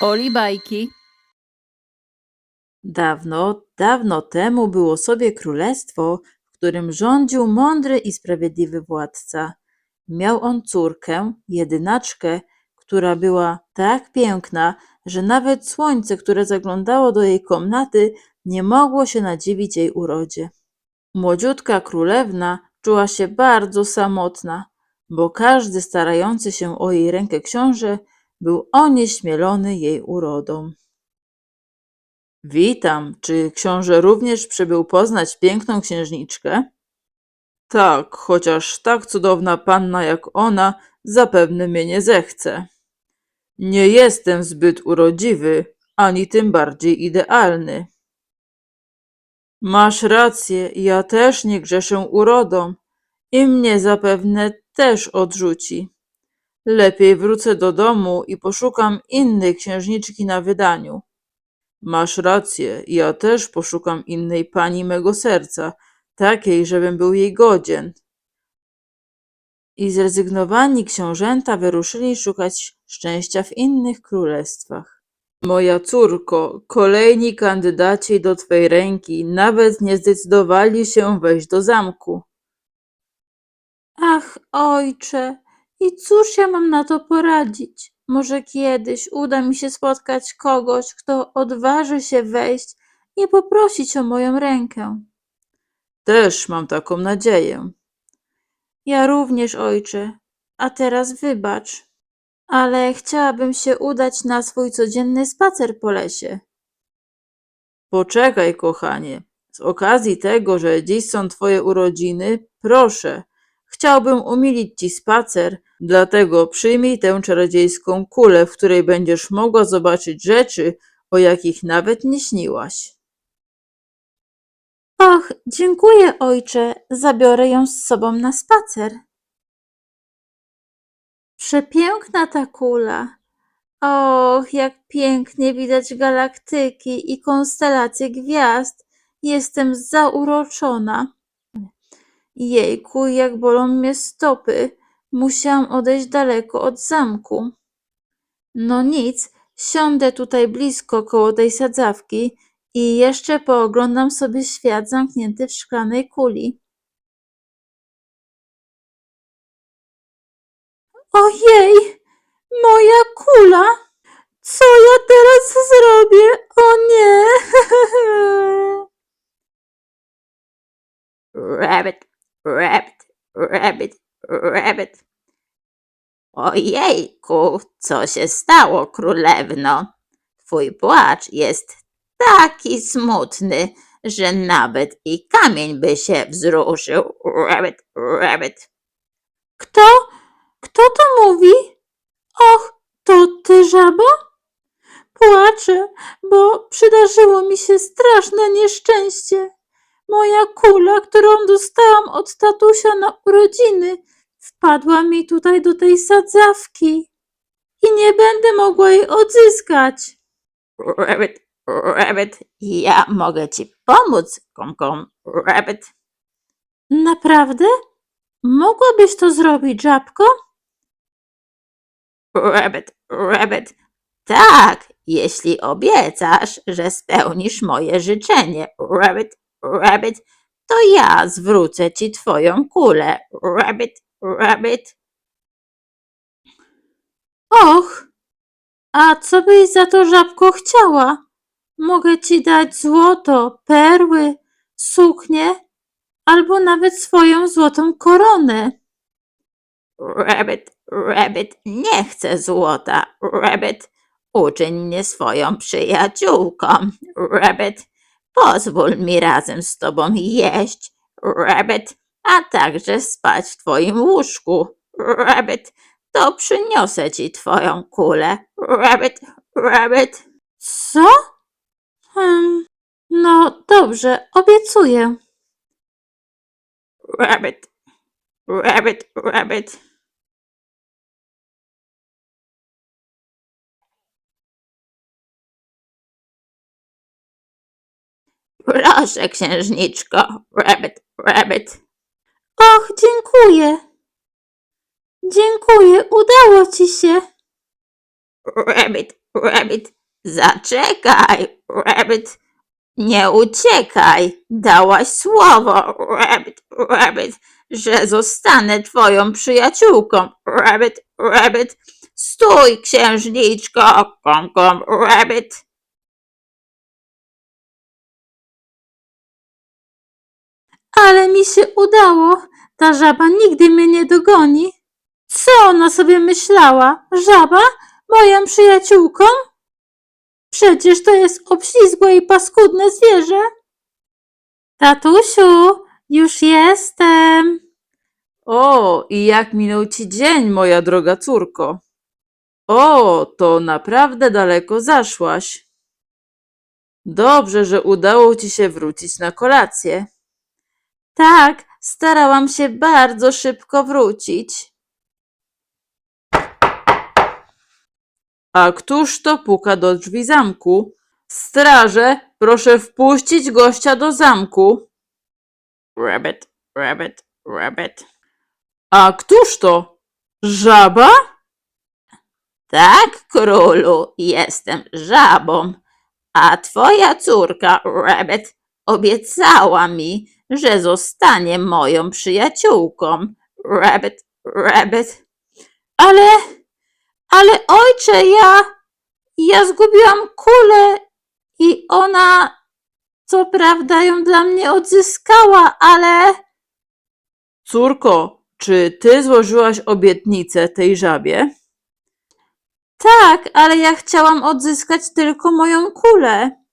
Oli bajki. Dawno, dawno temu było sobie królestwo, w którym rządził mądry i sprawiedliwy władca. Miał on córkę, jedynaczkę, która była tak piękna, że nawet słońce, które zaglądało do jej komnaty, nie mogło się nadziwić jej urodzie. Młodziutka królewna czuła się bardzo samotna, bo każdy starający się o jej rękę książę był onieśmielony jej urodą. Witam. Czy książę również przybył poznać piękną księżniczkę? Tak, chociaż tak cudowna panna jak ona zapewne mnie nie zechce. Nie jestem zbyt urodziwy, ani tym bardziej idealny. Masz rację, ja też nie grzeszę urodą i mnie zapewne też odrzuci. Lepiej wrócę do domu i poszukam innej księżniczki na wydaniu. Masz rację, ja też poszukam innej pani mego serca, takiej, żebym był jej godzien. I zrezygnowani książęta wyruszyli szukać szczęścia w innych królestwach. Moja córko, kolejni kandydaci do twej ręki nawet nie zdecydowali się wejść do zamku. Ach, ojcze, i cóż ja mam na to poradzić? Może kiedyś uda mi się spotkać kogoś, kto odważy się wejść i poprosić o moją rękę. Też mam taką nadzieję. Ja również, ojcze. A teraz wybacz, ale chciałabym się udać na swój codzienny spacer po lesie. Poczekaj, kochanie. Z okazji tego, że dziś są twoje urodziny, proszę, chciałbym umilić ci spacer, dlatego przyjmij tę czarodziejską kulę, w której będziesz mogła zobaczyć rzeczy, o jakich nawet nie śniłaś. Dziękuję, ojcze. Zabiorę ją z sobą na spacer. Przepiękna ta kula. Och, jak pięknie widać galaktyki i konstelacje gwiazd. Jestem zauroczona. Jejku, jak bolą mnie stopy. Musiałam odejść daleko od zamku. No nic, siądę tutaj blisko koło tej sadzawki i jeszcze pooglądam sobie świat zamknięty w szklanej kuli. Ojej, moja kula! Co ja teraz zrobię? O nie! Rabbit, rabbit, rabbit, rabbit. Ojejku, co się stało, królewno? Twój płacz jest taki smutny, że nawet i kamień by się wzruszył. Rabbit, rabbit. Kto? Kto to mówi? Och, to ty, żabo? Płaczę, bo przydarzyło mi się straszne nieszczęście. Moja kula, którą dostałam od tatusia na urodziny, wpadła mi tutaj do tej sadzawki i nie będę mogła jej odzyskać. Rabbit, rabbit. Ja mogę ci pomóc, kom, kom. Rabbit. Naprawdę? Mogłabyś to zrobić, żabko? Rabbit, rabbit. Tak, jeśli obiecasz, że spełnisz moje życzenie. Rabbit, rabbit. To ja zwrócę ci twoją kulę. Rabbit, rabbit. Och, a co byś za to żabko chciała? Mogę ci dać złoto, perły, suknię albo nawet swoją złotą koronę. Rabbit, rabbit. Nie chcę złota. Rabbit. Uczyń mnie swoją przyjaciółką. Rabbit. Pozwól mi razem z tobą jeść. Rabbit. A także spać w twoim łóżku. Rabbit. To przyniosę ci twoją kulę. Rabbit, rabbit. Co? Hmm, no dobrze, obiecuję. Rabbit, rabbit, rabbit. Proszę, księżniczko. Rabbit, rabbit. Och, dziękuję. Dziękuję, udało ci się. Rabbit, Rabbit, zaczekaj, Rabbit, nie uciekaj. Dałaś słowo, Rabbit, Rabbit, że zostanę twoją przyjaciółką. Rabbit, Rabbit, stój, księżniczko, kom, kom, Rabbit. Ale mi się udało. Ta żaba nigdy mnie nie dogoni. Co ona sobie myślała? Żaba? Moją przyjaciółką? Przecież to jest obślizgłe i paskudne zwierzę. Tatusiu, już jestem. O, i jak minął ci dzień, moja droga córko? O, to naprawdę daleko zaszłaś. Dobrze, że udało ci się wrócić na kolację. Tak, starałam się bardzo szybko wrócić. A któż to puka do drzwi zamku? Straże, proszę wpuścić gościa do zamku. Rabbit, Rabbit, Rabbit. A któż to? Żaba? Tak, królu, jestem żabą, a twoja córka, Rabbit, obiecała mi, że zostanie moją przyjaciółką. Rabbit, Rabbit. Ale, ale ojcze, ja, ja zgubiłam kulę i ona, co prawda, ją dla mnie odzyskała, ale Córko, czy ty złożyłaś obietnicę tej żabie? tak, ale ja chciałam odzyskać tylko moją kulę,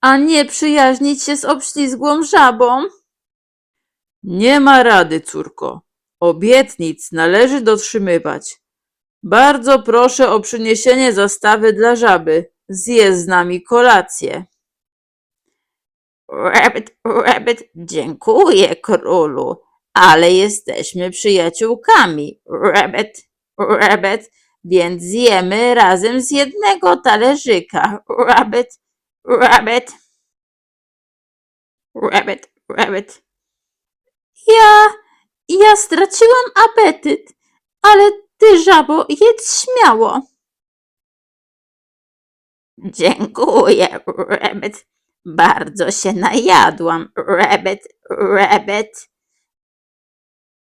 a nie przyjaźnić się z obślizgłą żabą. Nie ma rady, córko. Obietnic należy dotrzymywać. Bardzo proszę o przyniesienie zastawy dla żaby. Zje z nami kolację. Rabbit, Rabbit, dziękuję, królu, ale jesteśmy przyjaciółkami. Rabbit, Rabbit, więc zjemy razem z jednego talerzyka. Rabbit, Rabbit. Rabbit, Rabbit. Ja, ja straciłam apetyt, ale ty, żabo, jedz śmiało. Dziękuję, Rabbit. Bardzo się najadłam, Rabbit, Rabbit.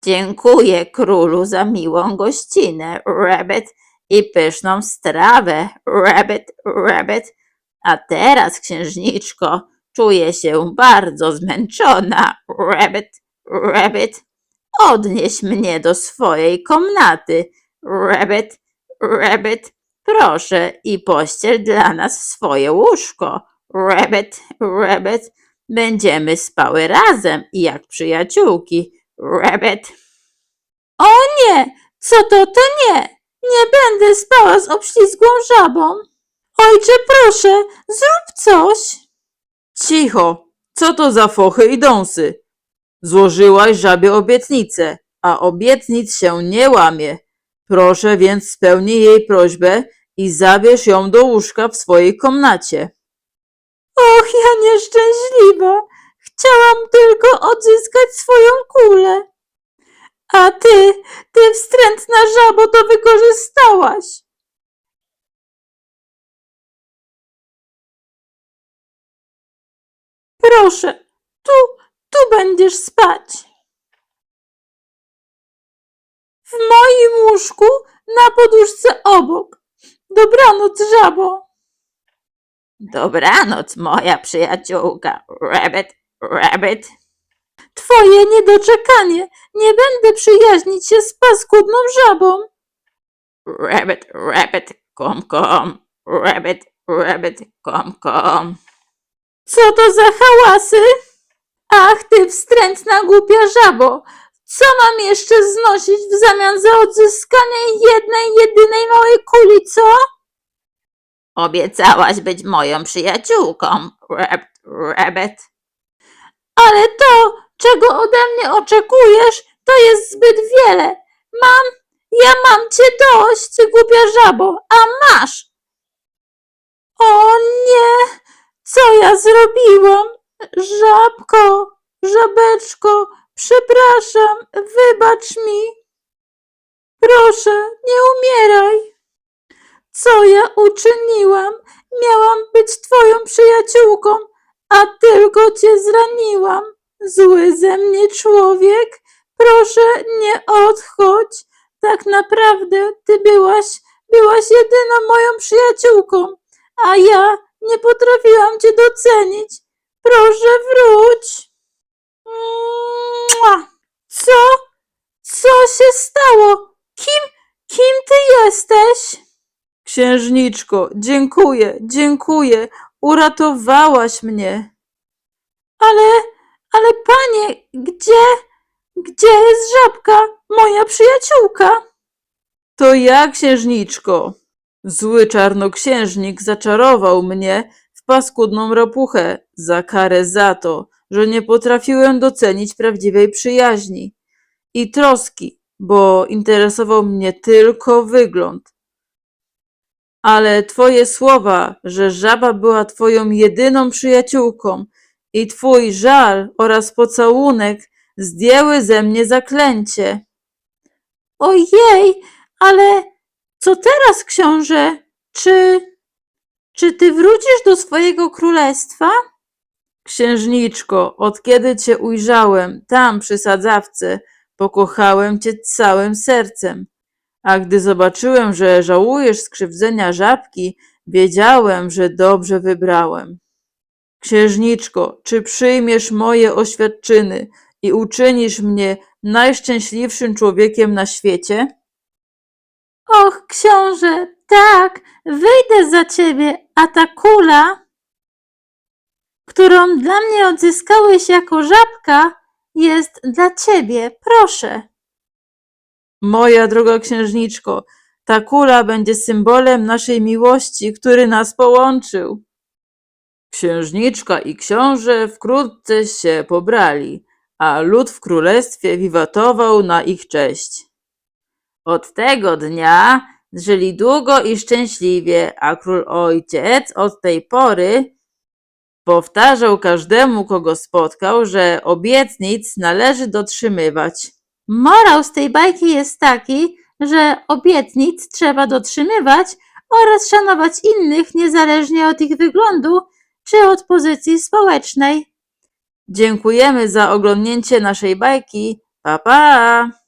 Dziękuję królu za miłą gościnę, Rabbit, i pyszną strawę, Rabbit, Rabbit. A teraz, księżniczko, czuję się bardzo zmęczona, Rabbit, Rabbit. Odnieś mnie do swojej komnaty, Rabbit, Rabbit. Proszę i pościel dla nas swoje łóżko. Rabbit, Rabbit, będziemy spały razem jak przyjaciółki. Rabbit, Nie, co to, to nie. Nie będę spała z obślizgłą żabą. Ojcze, proszę, zrób coś. Cicho! Co to za fochy i dąsy? Złożyłaś żabie obietnicę, a obietnic się nie łamie. Proszę więc spełnij jej prośbę i zabierz ją do łóżka w swojej komnacie. Och, ja nieszczęśliwa. Chciałam tylko odzyskać swoją kulę. A ty, ty wstrętna żabo, to wykorzystałaś. Proszę, tu, tu będziesz spać. W moim łóżku na poduszce obok. Dobranoc, żabo. dobranoc, moja przyjaciółka. Rabbit, Rabbit. Twoje niedoczekanie. Nie będę przyjaźnić się z paskudną żabą. Rabbit, Rabbit, kom, kom. Rabbit, Rabbit, kom, kom. Co to za hałasy? Ach, ty wstrętna głupia żabo! Co mam jeszcze znosić w zamian za odzyskanie jednej, jedynej małej kuli, co? Obiecałaś być moją przyjaciółką. Rabbit, Rabbit. Ale to, czego ode mnie oczekujesz, to jest zbyt wiele. Mam, ja mam cię dość, ty głupia żabo, a masz. O nie, co ja zrobiłam? Żabko, żabeczko, przepraszam, wybacz mi. Proszę, nie umieraj. Co ja uczyniłam? Miałam być twoją przyjaciółką, a tylko cię zraniłam. Zły ze mnie człowiek, proszę nie odchodź. Tak naprawdę ty byłaś, byłaś jedyną moją przyjaciółką, a ja nie potrafiłam cię docenić. Proszę wróć. Co? Co się stało? Kim, kim ty jesteś? Księżniczko, dziękuję, dziękuję. Uratowałaś mnie. Ale, ale panie, gdzie, gdzie jest żabka, moja przyjaciółka? To ja, księżniczko. Zły czarnoksiężnik zaczarował mnie w paskudną ropuchę za karę za to, że nie potrafiłem docenić prawdziwej przyjaźni i troski, bo interesował mnie tylko wygląd. Ale twoje słowa, że żaba była twoją jedyną przyjaciółką i twój żal oraz pocałunek zdjęły ze mnie zaklęcie. Ojej, ale co teraz, książę? Czy, czy ty wrócisz do swojego królestwa? Księżniczko, od kiedy cię ujrzałem tam przy sadzawce, pokochałem cię całym sercem. A gdy zobaczyłem, że żałujesz skrzywdzenia żabki, wiedziałem, że dobrze wybrałem. Księżniczko, czy przyjmiesz moje oświadczyny i uczynisz mnie najszczęśliwszym człowiekiem na świecie? Och, książę, tak, wyjdę za ciebie, a ta kula, którą dla mnie odzyskałeś jako żabka, jest dla ciebie, proszę. Moja droga księżniczko, ta kula będzie symbolem naszej miłości, który nas połączył. Księżniczka i książę wkrótce się pobrali, a lud w królestwie wiwatował na ich cześć. Od tego dnia żyli długo i szczęśliwie, a król ojciec od tej pory powtarzał każdemu, kogo spotkał, że obietnic należy dotrzymywać. Morał z tej bajki jest taki, że obietnic trzeba dotrzymywać oraz szanować innych niezależnie od ich wyglądu czy od pozycji społecznej. Dziękujemy za oglądnięcie naszej bajki. Pa pa!